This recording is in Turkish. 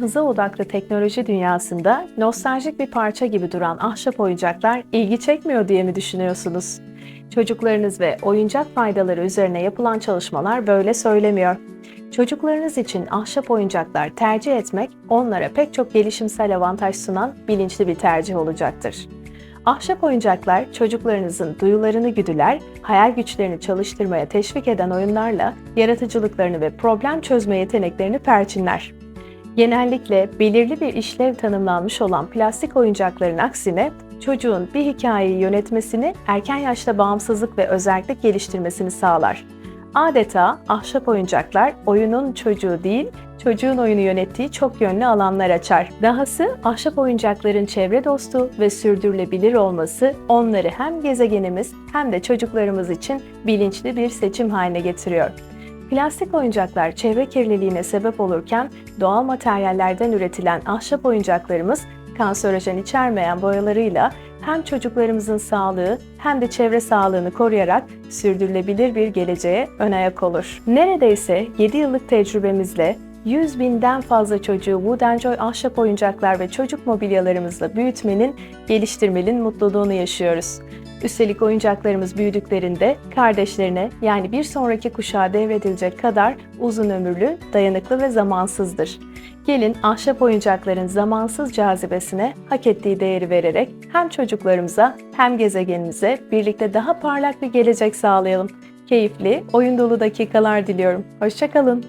hıza odaklı teknoloji dünyasında nostaljik bir parça gibi duran ahşap oyuncaklar ilgi çekmiyor diye mi düşünüyorsunuz? Çocuklarınız ve oyuncak faydaları üzerine yapılan çalışmalar böyle söylemiyor. Çocuklarınız için ahşap oyuncaklar tercih etmek onlara pek çok gelişimsel avantaj sunan bilinçli bir tercih olacaktır. Ahşap oyuncaklar çocuklarınızın duyularını güdüler, hayal güçlerini çalıştırmaya teşvik eden oyunlarla yaratıcılıklarını ve problem çözme yeteneklerini perçinler. Genellikle belirli bir işlev tanımlanmış olan plastik oyuncakların aksine çocuğun bir hikayeyi yönetmesini, erken yaşta bağımsızlık ve özellik geliştirmesini sağlar. Adeta ahşap oyuncaklar oyunun çocuğu değil, çocuğun oyunu yönettiği çok yönlü alanlar açar. Dahası ahşap oyuncakların çevre dostu ve sürdürülebilir olması onları hem gezegenimiz hem de çocuklarımız için bilinçli bir seçim haline getiriyor. Plastik oyuncaklar çevre kirliliğine sebep olurken doğal materyallerden üretilen ahşap oyuncaklarımız kanserojen içermeyen boyalarıyla hem çocuklarımızın sağlığı hem de çevre sağlığını koruyarak sürdürülebilir bir geleceğe ön ayak olur. Neredeyse 7 yıllık tecrübemizle 100 binden fazla çocuğu Wood Joy ahşap oyuncaklar ve çocuk mobilyalarımızla büyütmenin, geliştirmenin mutluluğunu yaşıyoruz. Üstelik oyuncaklarımız büyüdüklerinde kardeşlerine yani bir sonraki kuşağa devredilecek kadar uzun ömürlü, dayanıklı ve zamansızdır. Gelin ahşap oyuncakların zamansız cazibesine hak ettiği değeri vererek hem çocuklarımıza hem gezegenimize birlikte daha parlak bir gelecek sağlayalım. Keyifli, oyun dolu dakikalar diliyorum. Hoşçakalın.